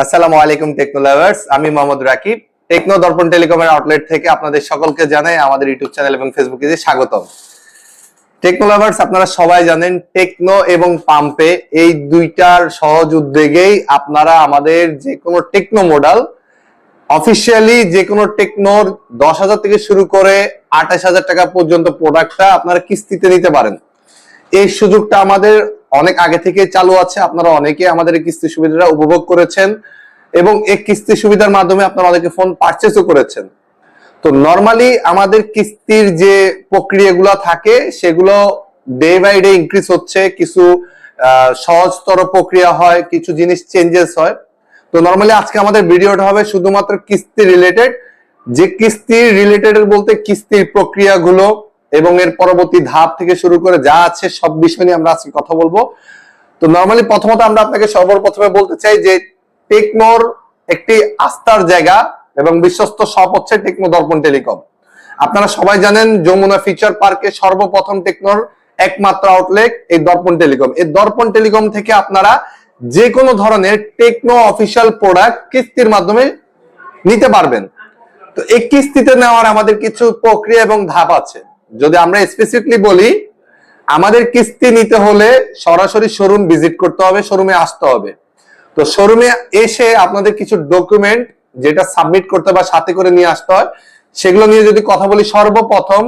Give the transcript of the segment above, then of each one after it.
আসসালামু আলাইকুম techno lovers আমি মোহাম্মদ রাকিব। টেকনো দর্পণ টেলিকমের আউটলেট থেকে আপনাদের সকলকে জানাই আমাদের ইউটিউব চ্যানেল এবং ফেসবুক পেজে স্বাগতম। টেকনো লাভার্স আপনারা সবাই জানেন টেকনো এবং পাম্পে এই দুইটার সহজ উদ্যোগেই আপনারা আমাদের যে কোনো টেকনো মডেল অফিসিয়ালি যে কোনো টেকনোর দশ হাজার থেকে শুরু করে আঠাশ হাজার টাকা পর্যন্ত প্রোডাক্টটা আপনারা কিস্তিতে নিতে পারেন। এই সুযোগটা আমাদের অনেক আগে থেকে চালু আছে। আপনারা অনেকে আমাদের এই কিস্তি সুবিধাটা উপভোগ করেছেন এবং এই কিস্তি সুবিধার মাধ্যমে আপনারা অনেকে ফোন পারচেসও করেছেন। তো নর্মালি আমাদের কিস্তির যে প্রক্রিয়াগুলো থাকে, সেগুলো ডে বাই ডে ইনক্রিজ হচ্ছে। কিছু সহজতর প্রক্রিয়া হয়, কিছু জিনিস চেঞ্জেস হয়। তো নর্মালি আজকে আমাদের ভিডিওটা হবে শুধুমাত্র কিস্তি রিলেটেড যে কিস্তি রিলেটেড বলতে কিস্তির প্রক্রিয়াগুলো এবং এর পরবর্তী ধাপ থেকে শুরু করে যা আছে সব বিষয় নিয়ে আমরা আজকে কথা বলব। তো নর্মালি প্রথমত আমরা আপনাকে সর্বপ্রথমে বলতে চাই যে টেকনোর একটি আস্থার জায়গা এবং বিশ্বস্ত সব হচ্ছে টেকনো দর্পণ টেলিকম। আপনারা সবাই জানেন যমুনা ফিচার পার্কে সর্বপ্রথম টেকনোর একমাত্র আউটলেট এই দর্পণ টেলিকম। এই দর্পণ টেলিকম থেকে আপনারা যে কোনো ধরনের টেকনো অফিসিয়াল প্রোডাক্ট কিস্তির মাধ্যমে নিতে পারবেন। তো এই কিস্তিতে নেওয়ার আমাদের কিছু প্রক্রিয়া এবং ধাপ আছে। যদি আমরা স্পেসিফিকলি বলি, আমাদের কিস্তি নিতে হলে সরাসরি শোরুম ভিজিট করতে হবে শোরুমে আসতে হবে। তো শোরুমে এসে আপনাদের কিছু ডকুমেন্ট যেটা সাবমিট করতে বা সাথে করে নিয়ে আসতে হয়, সেগুলো নিয়ে যদি কথা বলি, সর্বপ্রথম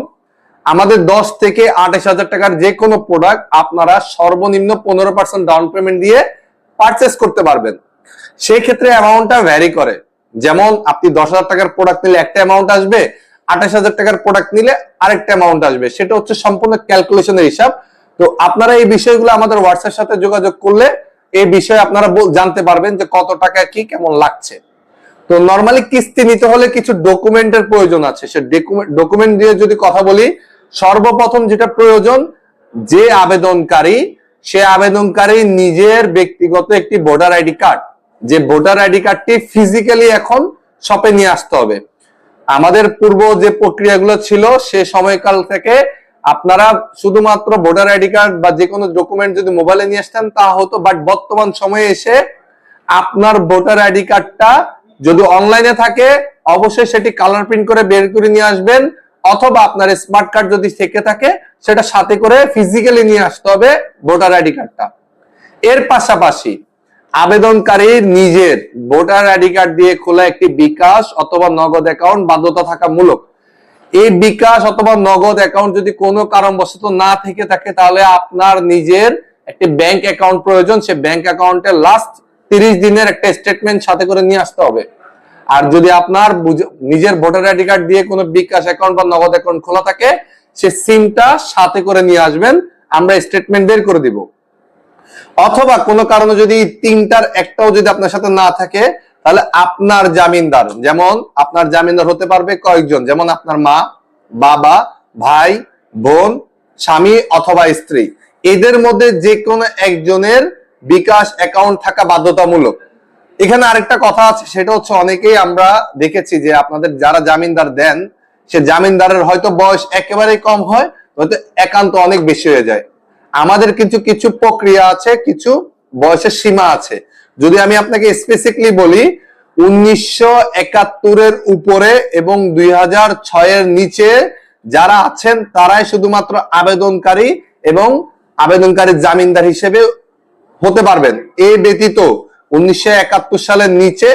আমাদের দশ থেকে আঠাশ হাজার টাকার যে কোনো প্রোডাক্ট আপনারা সর্বনিম্ন পনেরো পার্সেন্ট ডাউন পেমেন্ট দিয়ে পারচেস করতে পারবেন। সেই ক্ষেত্রে অ্যামাউন্টটা ভ্যারি করে। যেমন আপনি দশ হাজার টাকার প্রোডাক্ট নিলে একটা অ্যামাউন্ট আসবে আঠাশ হাজার টাকার প্রোডাক্ট নিলে আরেকটা অ্যামাউন্ট আসবে। সেটা হচ্ছে সম্পূর্ণ ক্যালকুলেশনের হিসাব। তো আপনারা এই বিষয়গুলো আমাদের হোয়াটসঅ্যাপ সাথে যোগাযোগ করলে এই বিষয়ে আপনারা জানতে পারবেন যে কত টাকা কি কেমন লাগছে। তো নর্মালি কিস্তি নিতে হলে কিছু ডকুমেন্টের প্রয়োজন আছে। সে ডকুমেন্ট দিয়ে যদি কথা বলি, সর্বপ্রথম যেটা প্রয়োজন, যে আবেদনকারী, সে আবেদনকারী নিজের ব্যক্তিগত একটি ভোটার আইডি কার্ড যে ভোটার আইডি কার্ডটি ফিজিক্যালি এখন শপে নিয়ে আসতে হবে। আমাদের পূর্ব যে প্রক্রিয়াগুলো ছিল, সে সময়কাল থেকে আপনারা শুধুমাত্র ভোটার আইডি কার্ড বা যে কোনো ডকুমেন্ট যদি মোবাইলে নিয়ে আসতেন, তা হতো। বাট বর্তমান সময়ে এসে আপনার ভোটার আইডি কার্ডটা যদি অনলাইনে থাকে, অবশ্যই সেটি কালার প্রিন্ট করে বের করে নিয়ে আসবেন। অথবা আপনার স্মার্ট কার্ড যদি থেকে থাকে, সেটা সাথে করে ফিজিক্যালি নিয়ে আসতে হবে ভোটার আইডি কার্ডটা। এর পাশাপাশি আবেদনকারীর নিজের ভোটার আইডি কার্ড দিয়ে খোলা একটি বিকাশ অথবা নগদ অ্যাকাউন্ট বাধ্যতা থাকা মূলক এই বিকাশ অথবা নগদ অ্যাকাউন্ট যদি কোনো কারণবশত না থেকে থাকে, তাহলে আপনার নিজের একটি ব্যাংক অ্যাকাউন্ট প্রয়োজন। সে ব্যাংক অ্যাকাউন্টে লাস্ট তিরিশ দিনের একটা স্টেটমেন্ট সাথে করে নিয়ে আসতে হবে। আর যদি আপনার নিজের ভোটার আইডি কার্ড দিয়ে কোনো বিকাশ অ্যাকাউন্ট বা নগদ অ্যাকাউন্ট খোলা থাকে, সে সিমটা সাথে করে নিয়ে আসবেন। আমরা স্টেটমেন্ট বের করে দিব। অথবা কোনো কারণে যদি তিনটার একটাও যদি আপনার সাথে না থাকে, তাহলে আপনার জামিনদার, যেমন আপনার জামিনদার হতে পারবে কয়েকজন, যেমন আপনার মা, বাবা, ভাই, বোন, স্বামী অথবা স্ত্রী। এদের মধ্যে যে কোনো একজনের বিকাশ অ্যাকাউন্ট থাকা বাধ্যতামূলক। এখানে আরেকটা কথা আছে, সেটা হচ্ছে অনেকেই আমরা দেখেছি যে আপনাদের যারা জামিনদার দেন, সে জামিনদারের হয়তো বয়স একেবারেই কম হয়, হয়তো একান্ত অনেক বেশি হয়ে যায়। আমাদের কিছু কিছু প্রক্রিয়া আছে, কিছু বয়সের সীমা আছে। যদি আমি আপনাকে স্পেসিফিকলি বলি, উনিশশো একাত্তরের উপরে এবং দুই হাজার ছয়ের নিচে যারা আছেন, তারাই শুধুমাত্র আবেদনকারী এবং আবেদনকারী জামিনদার হিসেবে হতে পারবেন। এ ব্যতীত উনিশশো একাত্তর সালের নিচে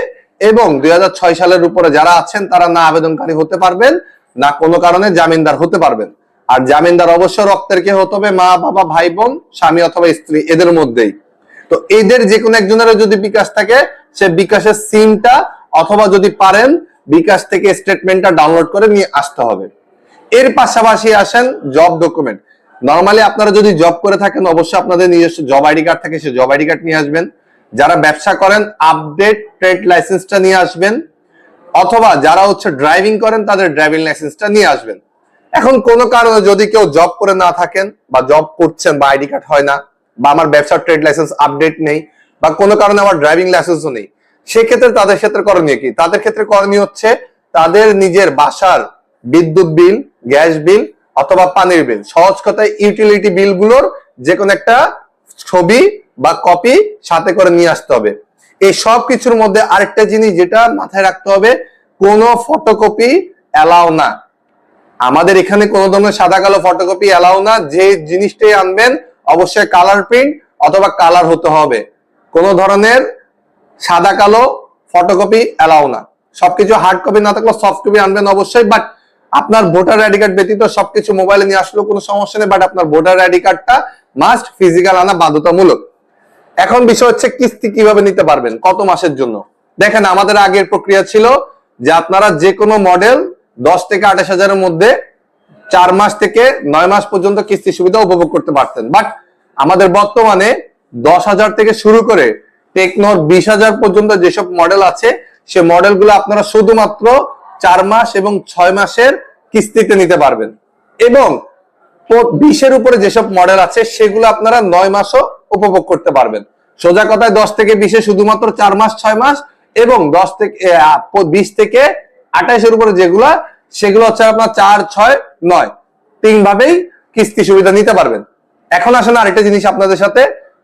এবং দুই হাজার ছয় সালের উপরে যারা আছেন, তারা না আবেদনকারী হতে পারবেন, না কোনো কারণে জামিনদার হতে পারবেন। আর জামিনদার অবশ্য রক্তের কে হতে হবে মা, বাবা, ভাই, বোন, স্বামী অথবা স্ত্রী, এদের মধ্যেই। তো এদের যে কোনো একজনের যদি বিকাশ থাকে, সে বিকাশের সিমটা অথবা যদি পারেন, বিকাশ থেকে স্টেটমেন্টটা ডাউনলোড করে নিয়ে আসতে হবে। এর পাশাপাশি আসেন জব ডকুমেন্ট নর্মালি আপনারা যদি জব করে থাকেন, অবশ্যই আপনাদের নিজস্ব জব আইডি কার্ড থাকে, সে জব আইডি কার্ড নিয়ে আসবেন। যারা ব্যবসা করেন আপডেট ট্রেড লাইসেন্সটা নিয়ে আসবেন। অথবা যারা হচ্ছে ড্রাইভিং করেন, তাদের ড্রাইভিং লাইসেন্সটা নিয়ে আসবেন। এখন কোনো কারণে যদি কেউ জব করে না থাকেন বা জব করছেন বা আইডি কার্ড হয় না বা আমার ব্যবসার ট্রেড লাইসেন্স আপডেট নেই বা কোনো কারণে আমার ড্রাইভিং লাইসেন্সও নেই, সেক্ষেত্রে তাদের ক্ষেত্রে করণীয় কি? তাদের ক্ষেত্রে করণীয় হচ্ছে তাদের নিজের বাসার বিদ্যুৎ বিল, গ্যাস বিল অথবা পানির বিল। সহজ কথায় ইউটিলিটি বিলগুলোর যে কোনো একটা ছবি বা কপি সাথে করে নিয়ে আসতে হবে। এই সব কিছুর মধ্যে আরেকটা জিনিস যেটা মাথায় রাখতে হবে, কোনো ফটোকপি অ্যালাউ না। আমাদের এখানে কোনো ধরনের সাদা কালো ফটোকপি অ্যালাউ না। যে জিনিসটাই আনবেন, অবশ্যই কালার প্রিন্ট অথবা কালার হতে হবে। কোনো ধরনের সাদা কালো ফটোকপি অ্যালাউ না। সবকিছু হার্ড কপি না থাকলে সফট কপি আনবেন অবশ্যই বাট আপনার ভোটার আইডি কার্ড ব্যতীত সবকিছু মোবাইলে নিয়ে আসলেও কোনো সমস্যা নেই বাট আপনার ভোটার আইডি কার্ডটা মাস্ট ফিজিক্যাল আনা বাধ্যতামূলক। এখন বিষয় হচ্ছে কিস্তি কীভাবে নিতে পারবেন, কত মাসের জন্য? দেখেন, আমাদের আগের প্রক্রিয়া ছিল যে আপনারা যে কোনো মডেল দশ থেকে আঠাশ হাজারের মধ্যে চার মাস থেকে নয় মাস পর্যন্ত কিস্তি সুবিধা উপভোগ করতে পারতেন। বাট আমাদের বর্তমানে দশ হাজার থেকে শুরু করে টেকনোর বিশ হাজার পর্যন্ত যেসব মডেল আছে, সে মডেলগুলো আপনারা শুধুমাত্র চার মাস এবং ছয় মাসের কিস্তিতে নিতে পারবেন। এবং বিশের উপরে যেসব মডেল আছে, সেগুলো আপনারা নয় মাসও উপভোগ করতে পারবেন। সোজা কথায় দশ থেকে বিশে শুধুমাত্র চার মাস, ছয় মাস এবং দশ থেকে বিশ থেকে আঠাইশের উপরে যেগুলো, সেগুলো হচ্ছে আপনার চার, ছয়, নয়। তিন ভাবেই কিস্তি সুবিধা নিতে পারবেন। এখন আসলে আরেকটা জিনিস আপনাদের সাথে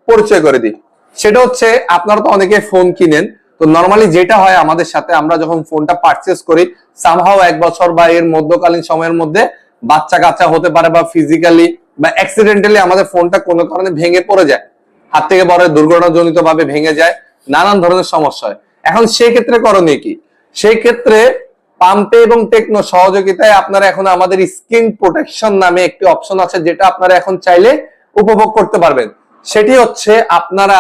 পরিচয় করে দিই। সেটা হচ্ছে, আপনারা তো অনেকে ফোন কিনেন, তো নর্মালি যেটা হয় আমাদের সাথে, আমরা যখন ফোনটা পারচেস করি সামহাও এক বছর বা এর মধ্যকালীন সময়ের মধ্যে বাচ্চা কাচ্চা হতে পারে বা ফিজিক্যালি বা অ্যাক্সিডেন্টালি আমাদের ফোনটা কোনো কারণে ভেঙে পড়ে যায়। হাত থেকে বড় দুর্ঘটনাজনিত ভাবে ভেঙে যায়, নানান ধরনের সমস্যা হয়। এখন সেই ক্ষেত্রে করণীয় কি? সেই ক্ষেত্রে পাম্পে এবং টেকনো সহযোগিতায় আপনারা এখন আমাদের স্কিন প্রোটেকশন নামে একটি অপশন আছে, যেটা আপনারা এখন চাইলে উপভোগ করতে পারবেন। সেটি হচ্ছে আপনারা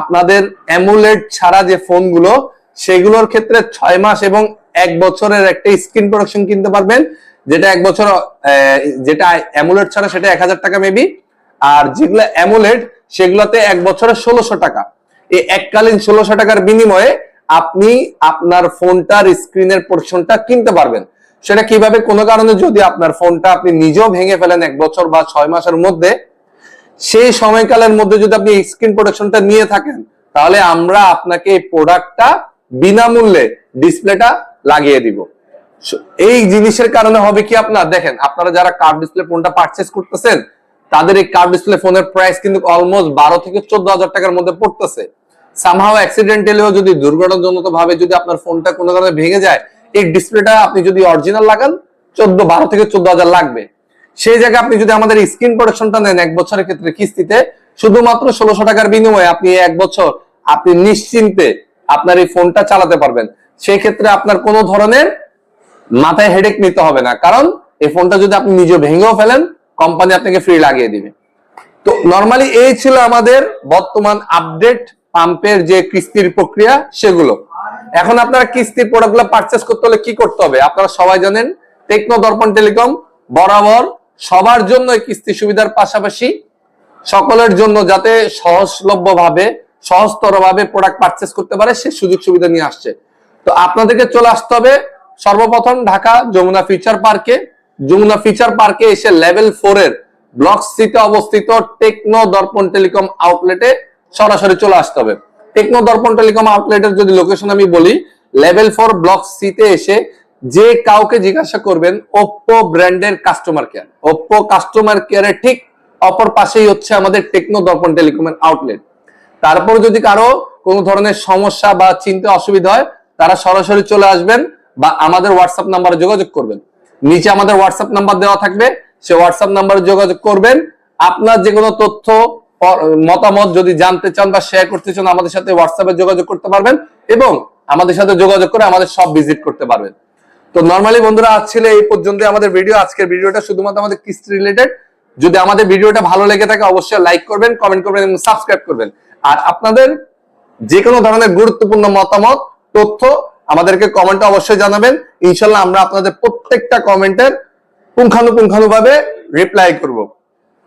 আপনাদের অ্যামুলেট ছাড়া যে ফোনগুলো, সেগুলোর ক্ষেত্রে ছয় মাস এবং এক বছরের একটা স্ক্রিন প্রোটেকশন কিনতে পারবেন, যেটা এক বছর যেটা অ্যামুলেট ছাড়া সেটা এক হাজার টাকা মেবি, আর যেগুলো অ্যামুলেট, সেগুলোতে এক বছরে ষোলোশো টাকা। এই এককালীন ষোলোশো টাকার বিনিময়ে আপনি আপনার ফোনটার স্ক্রিনের পোর্শনটা কিনতে পারবেন। সেটা কীভাবে? কোনো কারণে যদি আপনার ফোনটা আপনি নিজেও ভেঙে ফেলেন এক বছর বা ছয় মাসের মধ্যে, সেই সময়কালের মধ্যে যদি আপনি স্ক্রিন প্রোটেকশনটা নিয়ে থাকেন, তাহলে আমরা আপনাকে এই প্রোডাক্টটা বিনামূল্যে ডিসপ্লেটা লাগিয়ে দিব। এই জিনিসের কারণে হবে কি আপনার? দেখেন, আপনারা যারা কার্ড ডিসপ্লে ফোনটা পারচেস করতেছেন, তাদের এই কার্ড ডিসপ্লে ফোনের প্রাইস কিন্তু অলমোস্ট বারো থেকে চোদ্দ হাজার টাকার মধ্যে পড়তেছে। সামহাও অ্যাক্সিডেন্টালিও যদি দুর্ঘটনাজনিত ভাবে যদি আপনার ফোনটা কোনো কারণে ভেঙে যায়, এই ডিসপ্লেটা আপনি যদি অরিজিনাল লাগান, চোদ্দ, বারো থেকে চোদ্দ হাজার লাগবে। সেই জায়গায় আপনি যদি আমাদের স্ক্রিন প্রোটেকশনটা নেন এক বছরের ক্ষেত্রে কিস্তিতে, শুধুমাত্র ষোলোশো টাকার বিনিময়ে আপনি এক বছর আপনি নিশ্চিন্তে আপনার এই ফোনটা চালাতে পারবেন। সেই ক্ষেত্রে আপনার কোনো ধরনের মাথায় হেডেক নিতে হবে না, কারণ এই ফোনটা যদি আপনি নিজে ভেঙেও ফেলেন কোম্পানি আপনাকে ফ্রি লাগিয়ে দিবে। তো নর্মালি এই ছিল আমাদের বর্তমান আপডেট পাম্পের যে কিস্তির প্রক্রিয়া, সেগুলো। এখন আপনারা কিস্তির প্রোডাক্টগুলো পারচেস করতে হলে কি করতে হবে? আপনারা সবাই জানেন টেকনো দর্পণ টেলিকম বরাবর সবার জন্য কিস্তি সুবিধার পাশাপাশি সকলের জন্য যাতে সহজলভ্য ভাবে সহজতর ভাবে প্রোডাক্ট পারচেস করতে পারে, সে সুযোগ সুবিধা নিয়ে আসছে। তো আপনাদেরকে চলে আসতে হবে সর্বপ্রথম ঢাকা যমুনা ফিচার পার্কে। যমুনা ফিচার পার্কে এসে লেভেল ফোর এর ব্লক সিতে অবস্থিত টেকনো দর্পণ টেলিকম আউটলেটে সরাসরি চলে আসতে হবে। টেকনো দর্পণ টেলিকম আউটলেটের যদি লোকেশন আমি বলি লেভেল ফোর ব্লক সিতে এসে যে কাউকে জিজ্ঞাসা করবেন ওপ্পো ব্র্যান্ডের কাস্টমার কেয়ার ওপ্পো কাস্টমার কেয়ারের ঠিক অপর পাশেই হচ্ছে আমাদের টেকনো দর্পণ টেলিকমের আউটলেট তারপর যদি কারও কোনো ধরনের সমস্যা বা চিন্তা অসুবিধা হয়, তারা সরাসরি চলে আসবেন বা আমাদের হোয়াটসঅ্যাপ নাম্বারে যোগাযোগ করবেন। নিচে আমাদের হোয়াটসঅ্যাপ নাম্বার দেওয়া থাকবে, সে হোয়াটসঅ্যাপ নাম্বারে যোগাযোগ করবেন। আপনার যে কোনো তথ্য মতামত যদি জানতে চান বা শেয়ার করতে চান, আমাদের সাথে হোয়াটসঅ্যাপে যোগাযোগ করতে পারবেন এবং আমাদের সাথে যোগাযোগ করে আমাদের সব ভিজিট করতে পারবেন। তো নর্মালি বন্ধুরা, আজ ছিল এই পর্যন্ত আমাদের ভিডিও আজকের ভিডিওটা শুধুমাত্র আমাদের কিস্তি রিলেটেড যদি আমাদের ভিডিওটা ভালো লেগে থাকে, অবশ্যই লাইক করবেন কমেন্ট করবেন এবং সাবস্ক্রাইব করবেন। আর আপনাদের যে কোনো ধরনের গুরুত্বপূর্ণ মতামত, তথ্য, আমাদেরকে কমেন্টে অবশ্যই জানাবেন। ইনশাল্লাহ আমরা আপনাদের প্রত্যেকটা কমেন্টের পুঙ্খানুপুঙ্খানুভাবে রিপ্লাই করব।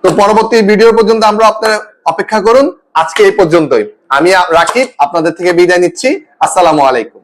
তো পরবর্তী ভিডিও পর্যন্ত আমরা আপনার অপেক্ষা করুন। আজকে এই পর্যন্তই। আমি রাকিব, আপনাদের থেকে বিদায় নিচ্ছি। আসসালামু আলাইকুম।